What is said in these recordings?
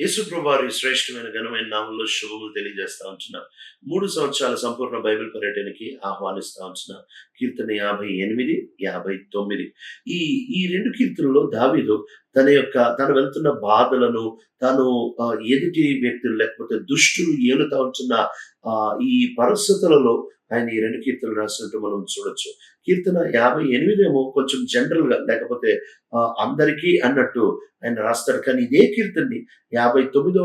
యేసుప్రభారి శ్రేష్టమైన ఘనమైన నామంలో శుభములు తెలియజేస్తా ఉంటున్నాం. మూడు సంవత్సరాల సంపూర్ణ బైబిల్ పర్యటనకి ఆహ్వానిస్తా ఉంటున్నా. కీర్తన యాభై ఎనిమిది యాభై తొమ్మిది. ఈ ఈ రెండు కీర్తనలో దావీదు తన యొక్క తను వెళ్తున్న బాధలను తను ఆ, ఎదుటి వ్యక్తులు లేకపోతే దుష్టులు ఏలుతా ఉంటున్న ఆ, ఈ పరిస్థితులలో ఆయన ఈ రెండు కీర్తనలు రాసినట్టు మనం చూడొచ్చు. కీర్తన యాభై ఎనిమిదేమో కొంచెం జనరల్గా లేకపోతే అందరికీ అన్నట్టు ఆయన రాస్తాడు. కానీ ఇదే కీర్తనని యాభై తొమ్మిదో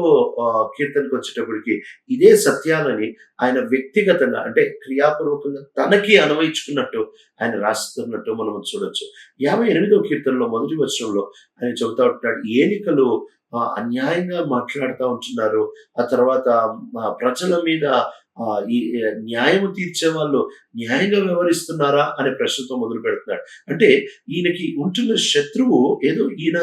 కీర్తనకి వచ్చేటప్పటికి ఇదే సత్యాలని ఆయన వ్యక్తిగతంగా అంటే క్రియాపూర్వకంగా తనకి అన్వయించుకున్నట్టు ఆయన రాస్తున్నట్టు మనం చూడొచ్చు. యాభై ఎనిమిదో కీర్తనలో మొదటి వచనంలో ఆయన చెబుతా ఉంటున్నాడు. ఏలికలు ఆ, అన్యాయంగా మాట్లాడుతూ ఉంటున్నారు. ఆ తర్వాత ప్రజల మీద ఈ ఈ న్యాయము తీర్చే వాళ్ళు న్యాయంగా వ్యవహరిస్తున్నారా అనే ప్రశ్నతో మొదలు పెడుతున్నాడు. అంటే ఈయనకి ఉంటున్న శత్రువు ఏదో ఈయన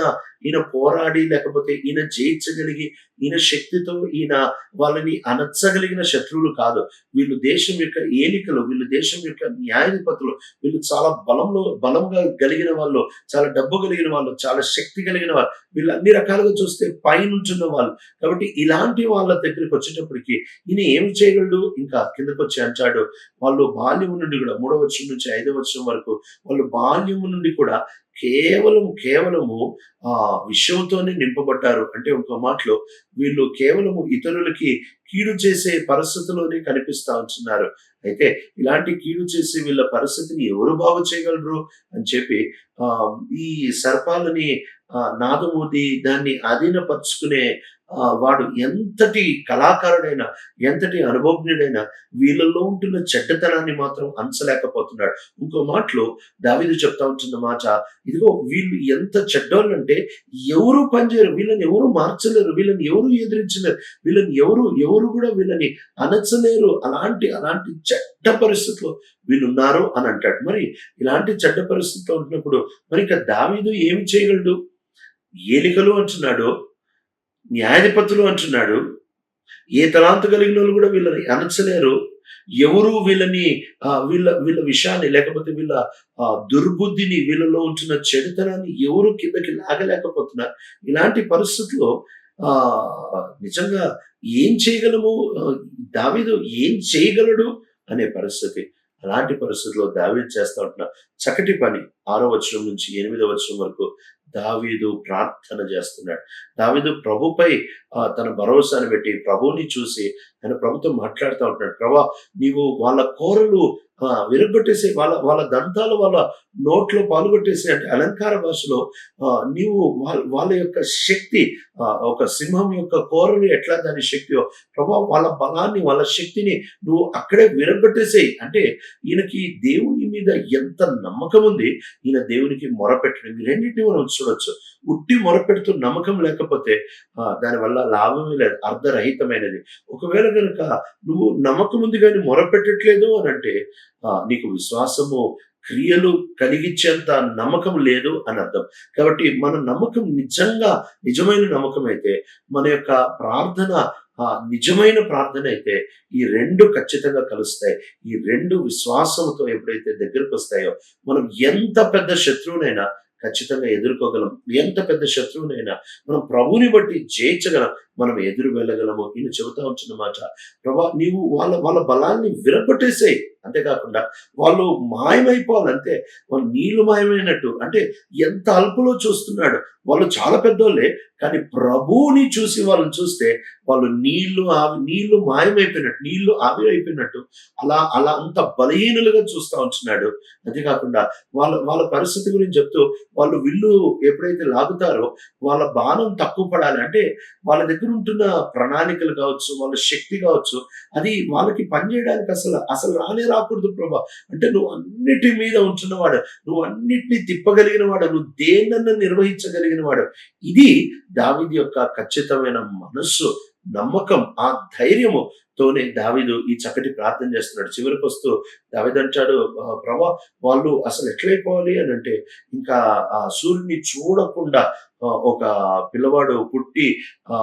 ఈయన పోరాడి లేకపోతే ఈయన జయించగలిగి ఈయన శక్తితో ఈయన వాళ్ళని అనచ్చగలిగిన శత్రువులు కాదు. వీళ్ళు దేశం యొక్క ఏలికలు వీళ్ళు దేశం యొక్క న్యాయాధిపతులు వీళ్ళు చాలా బలంలో బలంగా కలిగిన వాళ్ళు చాలా డబ్బు కలిగిన వాళ్ళు చాలా శక్తి కలిగిన వాళ్ళు వీళ్ళు అన్ని రకాలుగా చూస్తే పైనుంచున్న వాళ్ళు. కాబట్టి ఇలాంటి వాళ్ళ దగ్గరికి వచ్చేటప్పటికి ఈయన ఏం చేయగలడు? ఇంకా కిందకు వచ్చి అంటాడు వాళ్ళు బాల్యము నుండి కూడా మూడవ వర్షం నుంచి ఐదవ వర్షం వరకు వాళ్ళు బాల్యము నుండి కూడా కేవలం కేవలము ఆ విషయంతోనే నింపబడ్డారు. అంటే ఒక మాటలో వీళ్ళు కేవలము ఇతరులకి కీడు చేసే పరిస్థితిలోనే కనిపిస్తా ఉంటున్నారు. అయితే ఇలాంటి కీడు చేసే వీళ్ళ పరిస్థితిని ఎవరు బాగు చేయగలరు అని చెప్పి ఆ ఈ సర్పాలని ఆ, నాదమూది దాన్ని అధీనపరుచుకునే వాడు ఎంతటి కళాకారుడైనా ఎంతటి అనుభవజ్ఞుడైనా వీళ్ళలో ఉంటున్న చెడ్డతనాన్ని మాత్రం అంచలేకపోతున్నాడు. ఇంకో మాటలో దావిదు చెప్తా ఉంటున్న మాట ఇదిగో వీళ్ళు ఎంత చెడ్డోళ్ళంటే ఎవరు పనిచేయరు వీళ్ళని ఎవరు మార్చలేరు వీళ్ళని ఎవరు ఎదిరించలేరు వీళ్ళని ఎవరు ఎవరు కూడా వీళ్ళని అనచలేరు. అలాంటి అలాంటి చెడ్డ పరిస్థితిలో వీళ్ళు ఉన్నారు అని అంటాడు. మరి ఇలాంటి చెడ్డ పరిస్థితిలో ఉంటున్నప్పుడు మరి ఇక దావీదు ఏమి చేయగలడు? ఏలికలు అంటున్నాడు. న్యాయాధిపతులు అంటున్నాడు. ఏ తలాంతు కలిగిన వాళ్ళు కూడా వీళ్ళని అనర్చలేరు. ఎవరు వీళ్ళని వీళ్ళ వీళ్ళ విషయాన్ని లేకపోతే వీళ్ళ ఆ, దుర్బుద్ధిని వీళ్ళలో ఉంటున్న చెడుతనాన్ని ఎవరు కిందకి లాగలేకపోతున్నారు. ఇలాంటి పరిస్థితుల్లో ఆ నిజంగా ఏం చేయగలము? దావీదు ఏం చేయగలడు అనే పరిస్థితి. అలాంటి పరిస్థితుల్లో దావీదు చేస్తా ఉంటున్నా చక్కటి పని. ఆరో వచనం నుంచి ఎనిమిదో వచనం వరకు దావీదు ప్రార్థన చేస్తున్నాడు. దావీదు ప్రభుపై తన భరోసాను పెట్టి ప్రభుని చూసి తన ప్రభుతో మాట్లాడుతూ ఉంటాడు ప్రభా నీవు వాళ్ళ కోరలు విరగొట్టేసే వాళ్ళ వాళ్ళ దంతాలు వాళ్ళ నోట్లో పాల్గొట్టేసే అంటే అలంకార భాషలో నీవు వాళ్ళ వాళ్ళ యొక్క శక్తి ఒక సింహం యొక్క కోరలు ఎట్లా దాని శక్తియో ప్రభా వాళ్ళ బలాన్ని వాళ్ళ శక్తిని నువ్వు అక్కడే విరగొట్టేసేయి అంటే ఈయనకి దేవుని మీద ఎంత నమ్మకం ఉంది ఈయన దేవునికి మొరపెట్టడం. ఈ రెండింటిని మనం చూడొచ్చు. ఉట్టి మొరపెడుతూ నమ్మకం లేకపోతే దానివల్ల లాభమే లేదు అర్ధరహితమైనది ఒకవేళ కనుక నువ్వు నమ్మకం ఉంది కానీ మొరపెట్టట్లేదు అని అంటే నీకు విశ్వాసము క్రియలు కలిగించేంత నమ్మకం లేదు అని అర్థం. కాబట్టి మన నమ్మకం నిజంగా నిజమైన నమ్మకం అయితే మన యొక్క ప్రార్థన నిజమైన ప్రార్థన అయితే ఈ రెండు ఖచ్చితంగా కలుస్తాయి. ఈ రెండు విశ్వాసంతో ఎప్పుడైతే దగ్గరకు వస్తాయో మనం ఎంత పెద్ద శత్రువునైనా ఖచ్చితంగా ఎదుర్కోగలం. ఎంత పెద్ద శత్రువునైనా మనం ప్రభుని బట్టి జయించగలం. మనం ఎదురు వెళ్ళగలము. ఈయన చెబుతా ఉంటున్న మాట ప్రభా నీవు వాళ్ళ వాళ్ళ బలాన్ని విరగొట్టేసేయి. అంతేకాకుండా వాళ్ళు మాయమైపోవాలంటే వాళ్ళు నీళ్ళు మాయమైనట్టు అంటే ఎంత అల్పులో చూస్తున్నాడు. వాళ్ళు చాలా పెద్దోళ్ళే కానీ ప్రభువుని చూసి వాళ్ళని చూస్తే వాళ్ళు నీళ్ళు ఆవి నీళ్ళు మాయమైపోయినట్టు నీళ్ళు ఆవి అయిపోయినట్టు అలా అలా అంత బలహీనులుగా చూస్తా ఉంటున్నాడు. అంతేకాకుండా వాళ్ళ వాళ్ళ పరిస్థితి గురించి చెప్తూ వాళ్ళు విల్లు ఎప్పుడైతే లాగుతారో వాళ్ళ బాణం తక్కువ పడాలి. అంటే వాళ్ళ దగ్గర ఉంటున్న ప్రణాళికలు కావచ్చు వాళ్ళ శక్తి కావచ్చు అది వాళ్ళకి పనిచేయడానికి అసలు అసలు రానే రాకూడదు ప్రభా. అంటే నువ్వు అన్నిటి మీద ఉంచున్నవాడు నువ్వు అన్నిటిని తిప్పగలిగిన వాడు నువ్వు దేన్నన్నా నిర్వహించగలిగిన వాడు ఇది దావిది యొక్క ఖచ్చితమైన మనస్సు నమ్మకం ఆ ధైర్యము తోనే దావిదు ఈ చక్కటి ప్రార్థన చేస్తున్నాడు. చివరికి వస్తూ దావిదు అంటాడు ప్రభా వాళ్ళు అసలు ఎట్లయిపోవాలి? అని అంటే ఇంకా ఆ సూర్యుని చూడకుండా ఒక పిల్లవాడు పుట్టి ఆ,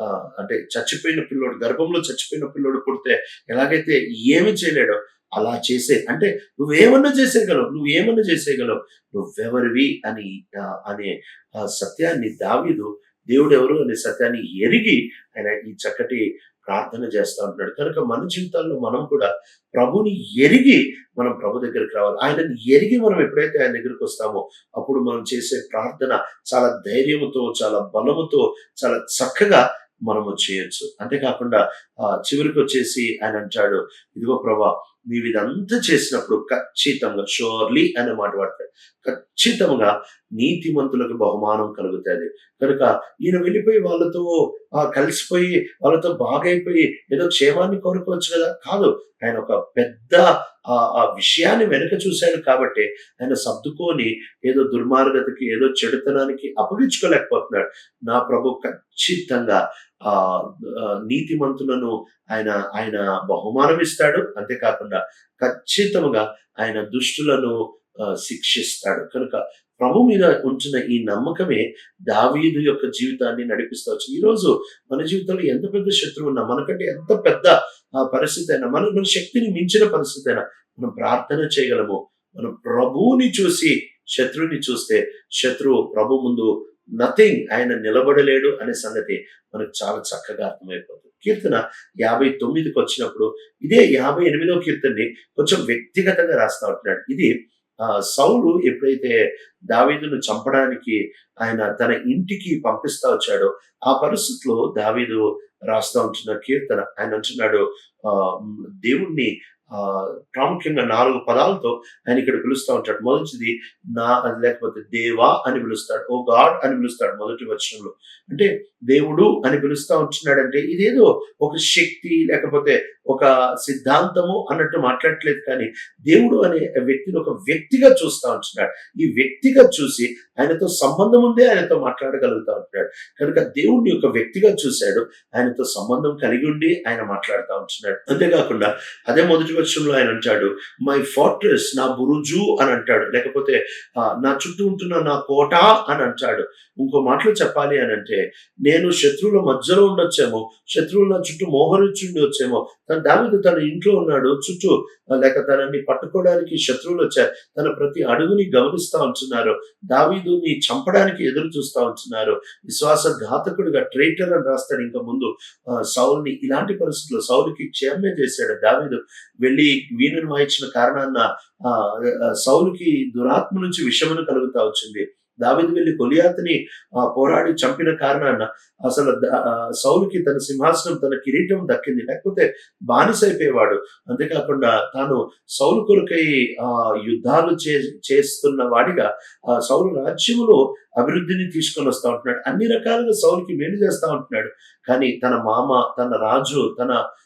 ఆ, అంటే చచ్చిపోయిన పిల్లోడు గర్భంలో చచ్చిపోయిన పిల్లోడు పుడితే ఎలాగైతే ఏమి చేయలేడో అలా చేసే అంటే నువ్వేమన్నా చేసేయగలవు నువ్వేమన్నా చేసేయగలవు. నువ్వెవరివి అని అనే ఆ సత్యాన్ని దావీదు దేవుడు ఎవరు అనే సత్యాన్ని ఎరిగి ఆయన ఈ చక్కటి ప్రార్థన చేస్తూ ఉంటున్నాడు. కనుక మన జీవితాల్లో మనం కూడా ప్రభుని ఎరిగి మనం ప్రభు దగ్గరికి రావాలి. ఆయనని ఎరిగి మనం ఎప్పుడైతే ఆయన దగ్గరికి వస్తామో అప్పుడు మనం చేసే ప్రార్థన చాలా ధైర్యముతో చాలా బలముతో చాలా చక్కగా మనము చేయొచ్చు. అంతేకాకుండా ఆ చివరికి వచ్చేసి ఆయన అంటాడు ఇదిగో ప్రభా నీవు ఇదంతా చేసినప్పుడు ఖచ్చితంగా షోర్లీ అనే మాట వాడతాడు. ఖచ్చితంగా నీతిమంతులకు బహుమానం కలుగుతుంది. కనుక ఈయన వెళ్ళిపోయి వాళ్ళతో ఆ కలిసిపోయి వాళ్ళతో బాగైపోయి ఏదో క్షేమాన్ని కోరుకోవచ్చు కదా? కాదు. ఆయన ఒక పెద్ద ఆ ఆ విషయాన్ని వెనక చూశాడు కాబట్టి ఆయన సర్దుకొని ఏదో దుర్మార్గతకి ఏదో చెడుతనానికి అప్పగించుకోలేకపోతున్నాడు. నా ప్రభు ఖచ్చితంగా ఆ నీతిమంతులను ఆయన ఆయన బహుమానం ఇస్తాడు. అంతేకాకుండా ఖచ్చితంగా ఆయన దుష్టులను శిక్షిస్తాడు. కనుక ప్రభు మీద ఉంచిన ఈ నమ్మకమే దావీదు యొక్క జీవితాన్ని నడిపిస్తూ ఈరోజు ఈ రోజు మన జీవితంలో ఎంత పెద్ద శత్రువు ఉన్నా మనకంటే ఎంత పెద్ద ఆ, పరిస్థితి అయినా మన మన శక్తిని మించిన పరిస్థితి అయినా మనం ప్రార్థన చేయగలము. మనం ప్రభువుని చూసి శత్రువుని చూస్తే శత్రువు ప్రభు ముందు నథింగ్ ఆయన నిలబడలేడు అనే సంగతి మనకు చాలా చక్కగా అర్థమైపోతుంది. కీర్తన యాభై తొమ్మిదికి వచ్చినప్పుడు ఇదే యాభై ఎనిమిదో కీర్తనని కొంచెం వ్యక్తిగతంగా రాస్తా ఉంటున్నాడు. ఇది ఆ, సౌలు ఎప్పుడైతే దావీదును చంపడానికి ఆయన తన ఇంటికి పంపిస్తా వచ్చాడో ఆ పరిస్థితిలో దావీదు రాస్తా ఉంటున్న కీర్తన. ఆయన అంటున్నాడు ఆ దేవుణ్ణి ప్రాముఖ్యంగా నాలుగు పదాలతో ఆయన ఇక్కడ పిలుస్తూ ఉంటాడు. మొదటిది నా లేకపోతే దేవా అని పిలుస్తాడు. ఓ గాడ్ అని పిలుస్తాడు మొదటి వచనంలో. అంటే దేవుడు అని పిలుస్తా ఉంటున్నాడంటే ఇదేదో ఒక శక్తి లేకపోతే ఒక సిద్ధాంతము అన్నట్టు మాట్లాడట్లేదు కానీ దేవుడు అనే వ్యక్తిని ఒక వ్యక్తిగా చూస్తా ఉంటున్నాడు. ఈ వ్యక్తిగా చూసి ఆయనతో సంబంధం ఉందే ఆయనతో మాట్లాడగలుగుతా ఉంటున్నాడు. కనుక దేవుడిని ఒక వ్యక్తిగా చూశాడు ఆయనతో సంబంధం కలిగి ఉండి ఆయన మాట్లాడుతూ ఉంటున్నాడు. అంతేకాకుండా అదే మొదటి వర్షంలో ఆయన అంటాడు మై ఫార్ట్రెస్ నా బురుజు అని అంటాడు. లేకపోతే నా చుట్టూ ఉంటున్న నా కోట అని అంటాడు. ఇంకో మాటలో చెప్పాలి అని అంటే నేను శత్రువుల మధ్యలో ఉండొచ్చేమో శత్రువులు నా చుట్టూ మోహరించుండి వచ్చేమో తన దావిదు తన ఇంట్లో ఉన్నాడు చుట్టూ లేక తనని పట్టుకోవడానికి శత్రువులు వచ్చారు తన ప్రతి అడుగుని గమనిస్తా ఉంటున్నారు దావీదుని చంపడానికి ఎదురు చూస్తా ఉంటున్నారు విశ్వాస ఘాతకుడిగా ట్రైటర్ అని రాస్తాడు. ఇంకా ముందు సౌల్ని ఇలాంటి పరిస్థితుల్లో సౌలుకి క్షేమే చేశాడు దావీదు. వెళ్ళి వీణుని వాయించిన కారణాన్న ఆ, సౌలుకి దురాత్మ నుంచి విషమును కలుగుతా వచ్చింది. దావీదు వెళ్ళి కొలియాతని ఆ, పోరాడి చంపిన కారణాన అసలు సౌలుకి తన సింహాసనం తన కిరీటం దక్కింది. లేకపోతే బానిసైపోయేవాడు అంతేకాకుండా తాను సౌలు కొరకై ఆ యుద్ధాలు చే చేస్తున్న వాడిగా ఆ సౌలు రాజ్యంలో అభివృద్ధిని తీసుకొని వస్తా ఉంటున్నాడు. అన్ని రకాలుగా సౌలుకి మేలు చేస్తా ఉంటున్నాడు. కానీ తన మామ తన రాజు తన ఆ,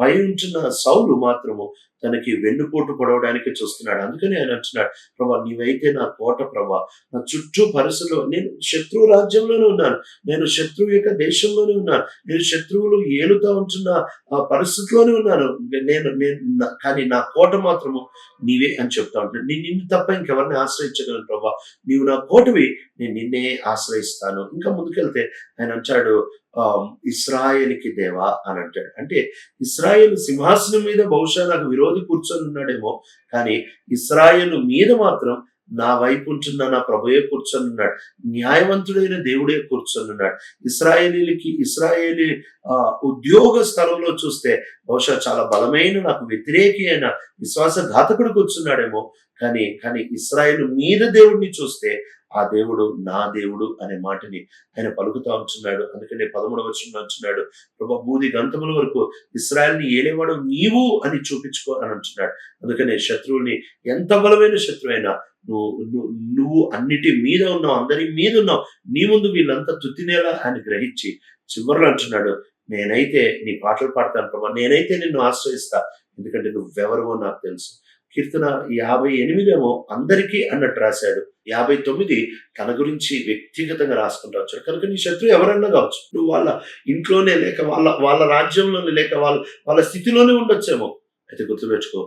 పై ఉంటున్న సౌలు మాత్రము తనకి వెన్నుపోటు పొడవడానికి చూస్తున్నాడు. అందుకని ఆయన అంటున్నాడు ప్రభా నీవైతే నా కోట ప్రభా నా చుట్టూ పరిస్థితులు నేను శత్రువు రాజ్యంలోనే ఉన్నాను. నేను శత్రువు యొక్క దేశంలోనే ఉన్నాను. నేను శత్రువులు ఏలుతా ఉంటున్న ఆ పరిస్థితిలోనే ఉన్నాను. నేను నేను కానీ నా కోట మాత్రము నీవే అని చెప్తా ఉంటాను నేను నిన్ను తప్ప ఇంకెవరిని ఆశ్రయించగలను ప్రభా. నీవు నా కోటవి నేను నిన్నే ఆశ్రయిస్తాను. ఇంకా ముందుకెళ్తే ఆయన అంటాడు ఆ, ఇస్రాయేల్కి దేవా అని అంటాడు. అంటే ఇస్రాయేల్ సింహాసనం మీద బహుశా నాకు విరోధం కూర్చొని ఉన్నాడేమో కానీ ఇస్రాయేల్ మీద మాత్రం నా వైపు ఉంటున్న నా ప్రభుయే కూర్చొని ఉన్నాడు. న్యాయవంతుడైన దేవుడే కూర్చొని ఉన్నాడు. ఇస్రాయేలీలకి ఇస్రాయేలీ ఆ, ఉద్యోగ స్థలంలో చూస్తే బహుశా చాలా బలమైన నాకు వ్యతిరేకి అయిన విశ్వాసఘాతకుడు కూర్చున్నాడేమో కానీ కానీ ఇస్రాయేల్ మీద దేవుడిని చూస్తే ఆ దేవుడు నా దేవుడు అనే మాటని ఆయన పలుకుతా ఉంటున్నాడు అందుకనే పదమూడవ వచ్చిన అంటున్నాడు ప్రభా బూది గంతముల వరకు ఇస్రాయల్ని ఏలేవాడు నీవు అని చూపించుకో అని అంటున్నాడు. అందుకనే శత్రువుని ఎంత బలమైన శత్రువైనా నువ్వు నువ్వు నువ్వు అన్నిటి మీద ఉన్నావు అందరి మీద ఉన్నావు నీ ముందు వీళ్ళంతా తుత్తినేలా అని గ్రహించి చివరిలో అంటున్నాడు నేనైతే నీ పాటలు పాడతాను ప్రభా నేనైతే నిన్ను ఆశ్రయిస్తా ఎందుకంటే నువ్వెవరివో నాకు తెలుసు. కీర్తన యాభై ఎనిమిదేమో అందరికీ అన్నట్టు రాశాడు. యాభై తొమ్మిది తన గురించి వ్యక్తిగతంగా రాసుకుంటూ వచ్చాడు కనుక నీ శత్రువు ఎవరన్నా కావచ్చు. నువ్వు వాళ్ళ ఇంట్లోనే లేక వాళ్ళ వాళ్ళ రాజ్యంలోనే లేక వాళ్ళ వాళ్ళ స్థితిలోనే ఉండొచ్చేమో. అయితే గుర్తుపెట్టుకో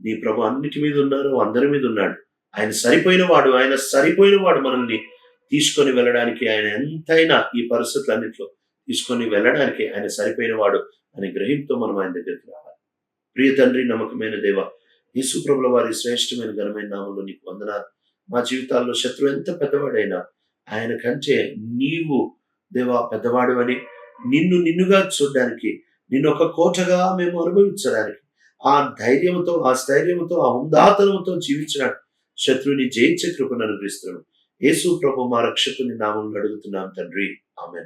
నీ ప్రభు అన్నిటి మీద ఉన్నారు అందరి మీద ఉన్నాడు. ఆయన సరిపోయిన వాడు ఆయన సరిపోయిన వాడు మనల్ని తీసుకొని వెళ్ళడానికి ఆయన ఎంతైనా ఈ పరిస్థితులన్నింటిలో తీసుకొని వెళ్ళడానికి ఆయన సరిపోయిన వాడు అనే గ్రహింపుతో మనం ఆయన దగ్గరికి రావాలి. ప్రియ తండ్రి నమ్మకమైన దేవ యేసుప్రభుల వారి శ్రేష్టమైన ఘనమైన నామంలో నీకు వందనాలు. మా జీవితాల్లో శత్రువు ఎంత పెద్దవాడైనా ఆయన కంటే నీవు దేవా పెద్దవాడు అని నిన్ను నిన్నుగా చూడడానికి నిన్ను ఒక కోటగా మేము అనుభవించడానికి ఆ ధైర్యంతో ఆ స్థైర్యంతో ఆ ఉందాతనంతో జీవించడానికి శత్రువుని జయించే కృపను అనుగ్రహిస్తున్నాడు యేసు ప్రభు మా రక్షకుని నామంలో అడుగుతున్నాం తండ్రి. ఆమె